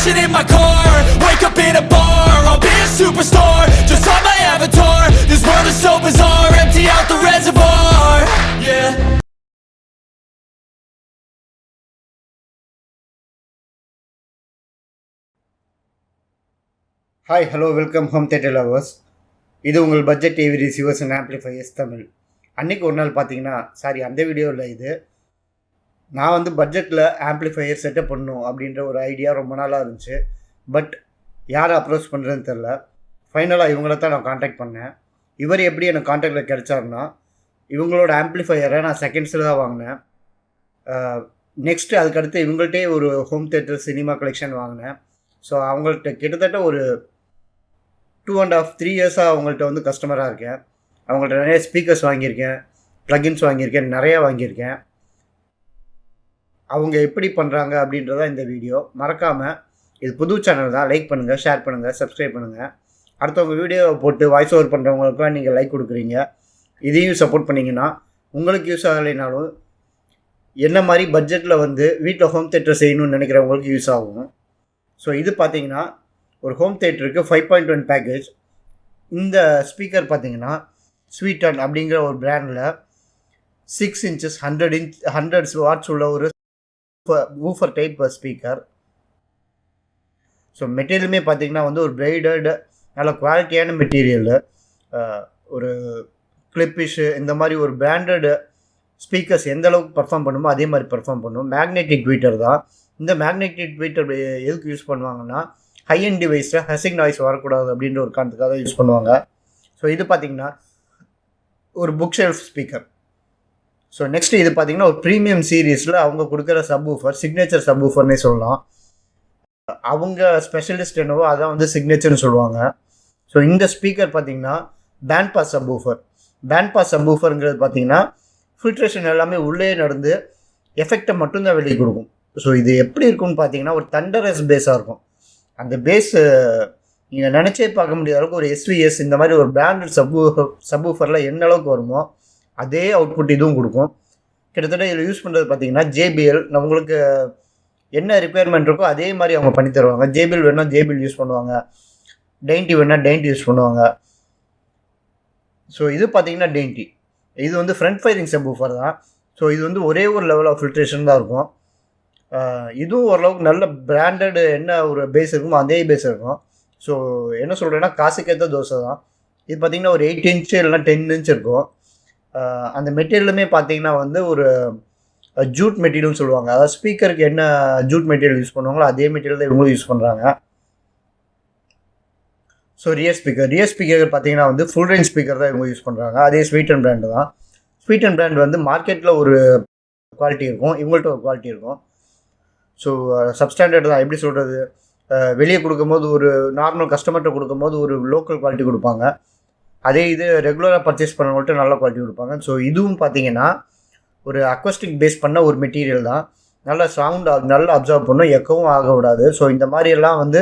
crashing in my car Wake up in a bar I'll be a superstar Just on my avatar This world is so bizarre Empty out the reservoir Yeah hi hello welcome home theatre lovers இது உங்கள் budget TV receivers and amplifiers Tamil அன்றைக்கி ஒரு நாள் பார்த்தீங்கன்னா sorry அந்த வீடியோவில் இது நான் வந்து பட்ஜெட்டில் ஆம்ப்ளிஃபையர் செட்டப் பண்ணணும் அப்படின்ற ஒரு ஐடியா ரொம்ப நாளாக இருந்துச்சு. பட் யாரை அப்ரோச் பண்ணுறதுன்னு தெரில ஃபைனலாக இவங்கள தான் நான் காண்டாக்ட் பண்ணேன். இவர் எப்படி எனக்கு காண்டாக்டில் கிடைச்சாருன்னா இவங்களோட ஆம்ப்ளிஃபையரை நான் செகண்ட்ஸில் தான் வாங்கினேன். நெக்ஸ்ட்டு அதுக்கடுத்து இவங்கள்ட்டே ஒரு ஹோம் தேட்டர் சினிமா கலெக்ஷன் வாங்கினேன். ஸோ அவங்கள்ட்ட கிட்டத்தட்ட ஒரு டூ அண்ட் ஆஃப் த்ரீ இயர்ஸாக அவங்கள்ட்ட வந்து கஸ்டமராக இருக்கேன். அவங்கள்ட்ட நிறைய ஸ்பீக்கர்ஸ் வாங்கியிருக்கேன் ப்ளகின்ஸ் வாங்கியிருக்கேன் நிறையா வாங்கியிருக்கேன். அவங்க எப்படி பண்ணுறாங்க அப்படின்றதா இந்த வீடியோ. மறக்காமல் இது புது சேனல் தான். லைக் பண்ணுங்கள் ஷேர் பண்ணுங்கள் சப்ஸ்கிரைப் பண்ணுங்கள் அடுத்தவங்க வீடியோவை போட்டு வாய்ஸ் ஓவர் பண்ணுறவங்களுக்குலாம் நீங்கள் லைக் கொடுக்குறீங்க. இதையும் சப்போர்ட் பண்ணிங்கன்னா உங்களுக்கு யூஸ் ஆகலைனாலும் என்ன மாதிரி பட்ஜெட்டில் வந்து வீட்டில் ஹோம் தேட்டர் செய்யணும்னு நினைக்கிறவங்களுக்கு யூஸ் ஆகும். ஸோ இது பார்த்தீங்கன்னா ஒரு ஹோம் தேட்டருக்கு ஃபைவ் பாயிண்ட் ஒன் பேக்கேஜ் இந்த ஸ்பீக்கர் பார்த்தீங்கன்னா ஸ்வீட்டன் அப்படிங்கிற ஒரு பிராண்டில் six inches hundred inch hundreds watts உள்ள ஒரு ஊஃபர் டைப் ஸ்பீக்கர் ஸோ மெட்டீரியலுமே பார்த்தீங்கன்னா வந்து ஒரு பிரைடடு நல்ல குவாலிட்டியான மெட்டீரியலு ஒரு கிளிப்பிஷு இந்த மாதிரி ஒரு பிராண்டடு ஸ்பீக்கர்ஸ் எந்த அளவுக்கு பர்ஃபார்ம் பண்ணுமோ அதே மாதிரி பர்ஃபார்ம் பண்ணும். மேக்னெட்டிக் ட்வீட்டர் தான். இந்த மேக்னெட்டிக் ட்வீட்டர் எதுக்கு யூஸ் பண்ணுவாங்கன்னா ஹை அண்ட் டிவைஸில் ஹசிங் நாய்ஸ் வரக்கூடாது அப்படின்ற ஒரு காரணத்துக்காக யூஸ் பண்ணுவாங்க. ஸோ இது பார்த்தீங்கன்னா ஒரு book shelf speaker so next இது பார்த்தீங்கன்னா ஒரு ப்ரீமியம் சீரீஸில் அவங்க கொடுக்குற சப் ஊஃபர் சிக்னேச்சர் சப் ஊஃபர்னே சொல்லலாம். அவங்க ஸ்பெஷலிஸ்ட் என்னவோ அதான் வந்து சிக்னேச்சர்னு சொல்லுவாங்க. ஸோ இந்த ஸ்பீக்கர் பார்த்தீங்கன்னா band pass sub woofer band pass sub ஊஃபருங்கிறது பார்த்தீங்கன்னா ஃபில்ட்ரேஷன் எல்லாமே உள்ளே நடந்து எஃபெக்டை மட்டும்தான் வெளியே கொடுக்கும். ஸோ இது எப்படி இருக்கும்னு பார்த்தீங்கன்னா ஒரு தண்டரஸ் பேஸாக இருக்கும். அந்த பேஸ் நீங்கள் நினச்சே பார்க்க முடியாத அளவுக்கு ஒரு எஸ்விஎஸ் இந்த மாதிரி ஒரு பிராண்டட் சப் சப் ஊஃபரில் என்ன அளவுக்கு வருமோ அதே அவுட்புட் இதுவும் கொடுக்கும். கிட்டத்தட்ட இதில் யூஸ் பண்ணுறது பார்த்தீங்கன்னா ஜேபிஎல் நம்மளுக்கு என்ன ரிக்குயர்மெண்ட் இருக்கோ அதே மாதிரி அவங்க பண்ணி தருவாங்க. ஜேபிஎல் வேணால் ஜேபிஎல் யூஸ் பண்ணுவாங்க. டெயின்டி வேணால் டெயின்டி யூஸ் பண்ணுவாங்க. ஸோ இது பார்த்தீங்கன்னா டெயின்டி இது வந்து ஃப்ரண்ட் ஃபயரிங் சப் தான். ஸோ இது வந்து ஒரே ஒரு லெவல் ஆஃப் ஃபில்ட்ரேஷன் தான் இருக்கும். இதுவும் ஓரளவுக்கு நல்ல பிராண்டடு என்ன ஒரு பேஸ் இருக்குமோ அதே பேஸ் இருக்கும். ஸோ என்ன சொல்கிறேன்னா காசுக்கேற்ற தோசை தான். இது பார்த்திங்கன்னா ஒரு எயிட் இன்ச்சு இல்லைனா டென் இன்ச் இருக்கும். அந்த மெட்டீரியலுமே பார்த்தீங்கன்னா வந்து ஒரு ஜூட் மெட்டீரியல்னு சொல்லுவாங்க. அதாவது ஸ்பீக்கருக்கு என்ன ஜூட் மெட்டீரியல் யூஸ் பண்ணுவாங்களோ அதே மெட்டீரியல் தான் இவங்களும் யூஸ் பண்ணுறாங்க so rear speaker rear speaker பார்த்தீங்கன்னா வந்து ஃபுல் ரேஞ்ச் ஸ்பீக்கர் தான் இவங்க யூஸ் பண்ணுறாங்க அதே ஸ்வீட் அண்ட் பிராண்டு தான். ஸ்வீட் அண்ட் பிராண்ட் வந்து மார்க்கெட்டில் ஒரு குவாலிட்டி இருக்கும். இவங்கள்ட்ட ஒரு குவாலிட்டி இருக்கும். ஸோ சப்ஸ்டாண்டர்ட் தான். எப்படி சொல்கிறது வெளியே கொடுக்கும்போது ஒரு நார்மல் கஸ்டமர்கிட்ட கொடுக்கும்போது ஒரு லோக்கல் குவாலிட்டி கொடுப்பாங்க. அதே இது ரெகுலராக பர்ச்சேஸ் பண்ணவங்கள்ட்ட நல்ல குவாலிட்டி கொடுப்பாங்க. ஸோ இதுவும் பார்த்தீங்கன்னா ஒரு அக்வஸ்டிக் பேஸ் பண்ண ஒரு மெட்டீரியல் தான். நல்ல சவுண்ட் நல்லா அப்சர்வ் பண்ணும் எக்கவும் ஆக விடாது. ஸோ இந்த மாதிரியெல்லாம் வந்து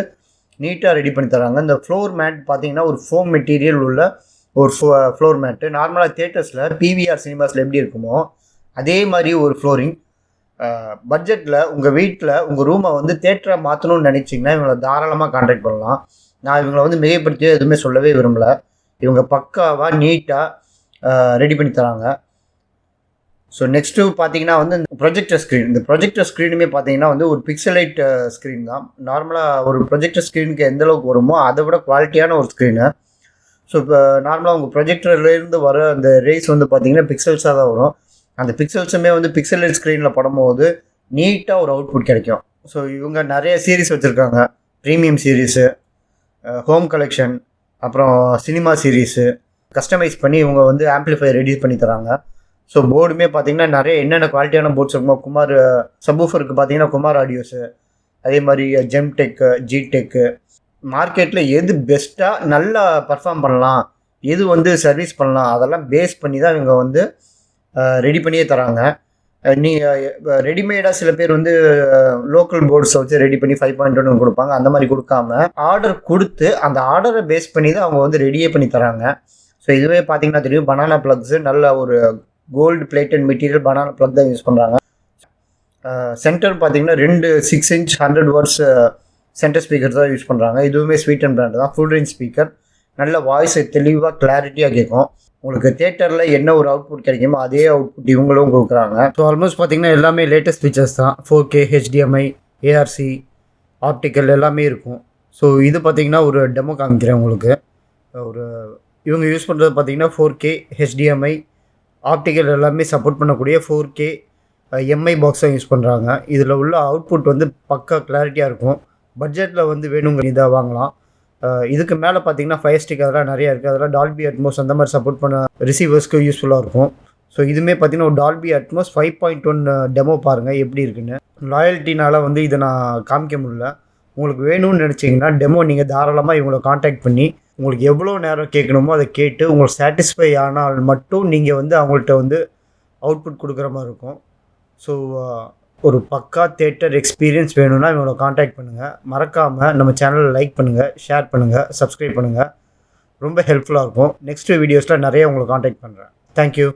நீட்டாக ரெடி பண்ணி தராங்க. இந்த ஃப்ளோர் மேட் பார்த்தீங்கன்னா ஒரு ஃபோம் மெட்டீரியல் உள்ள ஒரு ஃப்ளோர் மேட்டு நார்மலாக தேட்டர்ஸில் பிவிஆர் சினிமாஸில் எப்படி இருக்குமோ அதே மாதிரி ஒரு ஃப்ளோரிங் பட்ஜெட்டில் உங்கள் வீட்டில் உங்கள் ரூமை வந்து தேட்டரை மாற்றணும்னு நினச்சிங்கன்னா இவங்களை தாராளமாக கான்டாக்ட் பண்ணலாம். நான் இவங்களை வந்து மிகைப்படுத்தியோ எதுவுமே சொல்லவே விரும்பலை. இவங்க பக்காவாக நீட்டாக ரெடி பண்ணி தராங்க. ஸோ நெக்ஸ்ட்டு பார்த்தீங்கன்னா வந்து இந்த ப்ரொஜெக்டர் ஸ்க்ரீன் இந்த ப்ரொஜெக்டர் ஸ்க்ரீனுமே பார்த்தீங்கன்னா வந்து ஒரு பிக்சலைட் ஸ்க்ரீன் தான். நார்மலாக ஒரு ப்ரொஜெக்டர் ஸ்க்ரீனுக்கு எந்த அளவுக்கு வருமோ அதை விட குவாலிட்டியான ஒரு ஸ்க்ரீனு ஸோ இப்போ நார்மலாக உங்கள் ப்ரொஜெக்டர்லேருந்து வர அந்த ரேஸ் வந்து பார்த்தீங்கன்னா பிக்சல்ஸாக தான் வரும். அந்த பிக்சல்ஸுமே வந்து பிக்சலைட் ஸ்க்ரீனில் படும்போது நீட்டாக ஒரு அவுட்புட் கிடைக்கும். ஸோ இவங்க நிறைய சீரீஸ் வச்சுருக்காங்க. ப்ரீமியம் சீரீஸு ஹோம் கலெக்ஷன் அப்புறம் சினிமா சீரீஸு கஸ்டமைஸ் பண்ணி இவங்க வந்து ஆம்பிளிஃபை ரெடியூஸ் பண்ணி தராங்க. ஸோ போர்டுமே பார்த்தீங்கன்னா நிறைய என்னென்ன குவாலிட்டியான போர்ட்ஸ் இருக்குமோ குமார் சபூஃபருக்கு பார்த்தீங்கன்னா குமார் ஆடியோஸு அதே மாதிரி ஜெம் டெக்கு ஜி டெக்கு மார்க்கெட்டில் எது பெஸ்ட்டாக நல்லா பர்ஃபார்ம் பண்ணலாம் எது வந்து சர்வீஸ் பண்ணலாம் அதெல்லாம் பேஸ் பண்ணி தான் இவங்க வந்து ரெடி பண்ணியே தராங்க. நீ ரெடிமேடாக சில பேர் வந்து லோக்கல் போர்ட்ஸை வச்சு ரெடி பண்ணி ஃபைவ் பாயிண்ட் ஒன்று கொடுப்பாங்க. அந்த மாதிரி கொடுக்காம ஆர்டர் கொடுத்து அந்த ஆர்டரை பேஸ் பண்ணி தான் அவங்க வந்து ரெடியே பண்ணி தராங்க. ஸோ இதுவே பார்த்தீங்கன்னா தெரியும் பனானா ப்ளக்ஸு நல்ல ஒரு gold plated material banana plug தான் யூஸ் பண்ணுறாங்க சென்டர் பார்த்தீங்கன்னா ரெண்டு six inch hundred watts centre speaker தான் யூஸ் பண்ணுறாங்க இதுவுமே ஸ்வீட் அண்ட் பிராண்ட் தான் ஃபுல் ரேஞ்ச் ஸ்பீக்கர் நல்ல வாய்ஸை தெளிவாக கிளாரிட்டியாக கேட்கும் உங்களுக்கு தேட்டரில் என்ன ஒரு அவுட்புட் கிடைக்குமோ அதே அவுட்புட் இவங்களும் கொடுக்குறாங்க. ஸோ ஆல்மோஸ்ட் பார்த்தீங்கன்னா எல்லாமே லேட்டஸ்ட் ஃபீச்சர்ஸ் தான். Four K HDMI ARC optical எல்லாமே இருக்கும். ஸோ இது பார்த்தீங்கன்னா ஒரு டெமோ காமிக்கிறேன் உங்களுக்கு. ஒரு இவங்க யூஸ் பண்ணுறது பார்த்தீங்கன்னா ஃபோர் கே ஹெச்டிஎம்ஐ ஆப்டிக்கல் எல்லாமே சப்போர்ட் பண்ணக்கூடிய ஃபோர் கே எம்ஐ பாக்ஸாக யூஸ் பண்ணுறாங்க இதில் உள்ள அவுட்புட் வந்து பக்கா கிளாரிட்டியாக இருக்கும். பட்ஜெட்டில் வந்து வேணுங்க இதாக வாங்கலாம். இதுக்கு மேலே பார்த்தீங்கன்னா ஃபயர் ஸ்டிக் அதெல்லாம் நிறையா இருக்குது அதெல்லாம் டால்பி அட்மோஸ் அந்த மாதிரி சப்போர்ட் பண்ண ரிசீவர்ஸ்க்கு யூஸ்ஃபுல்லாக இருக்கும். ஸோ இதுவுமே பார்த்தீங்கன்னா ஒரு Dolby Atmos five point one demo பாருங்கள் எப்படி இருக்குன்னு. லாயல்ட்டினால் வந்து இதை நான் காமிக்க முடியல. உங்களுக்கு வேணும்னு நினச்சிங்கன்னா டெமோ நீங்கள் தாராளமாக இவங்களை காண்டாக்ட் பண்ணி உங்களுக்கு எவ்வளோ நேரம் கேட்கணுமோ அதை கேட்டு உங்களுக்கு சாட்டிஸ்ஃபை ஆனால் மட்டும் நீங்கள் வந்து அவங்கள்ட்ட வந்து அவுட்புட் கொடுக்குற மாதிரி இருக்கும். ஸோ ஒரு பக்கா தேட்டர் எக்ஸ்பீரியன்ஸ் வேணும்னா இவங்களை காண்டாக்ட் பண்ணுங்கள் மறக்காமல் நம்ம சேனலை லைக் பண்ணுங்கள் ஷேர் பண்ணுங்கள் சப்ஸ்கிரைப் பண்ணுங்கள் ரொம்ப ஹெல்ப்ஃபுல்லாக இருக்கும். நெக்ஸ்ட் வீடியோஸில் நிறைய உங்களை காண்டாக்ட் பண்ணுறேன் தேங்க்யூ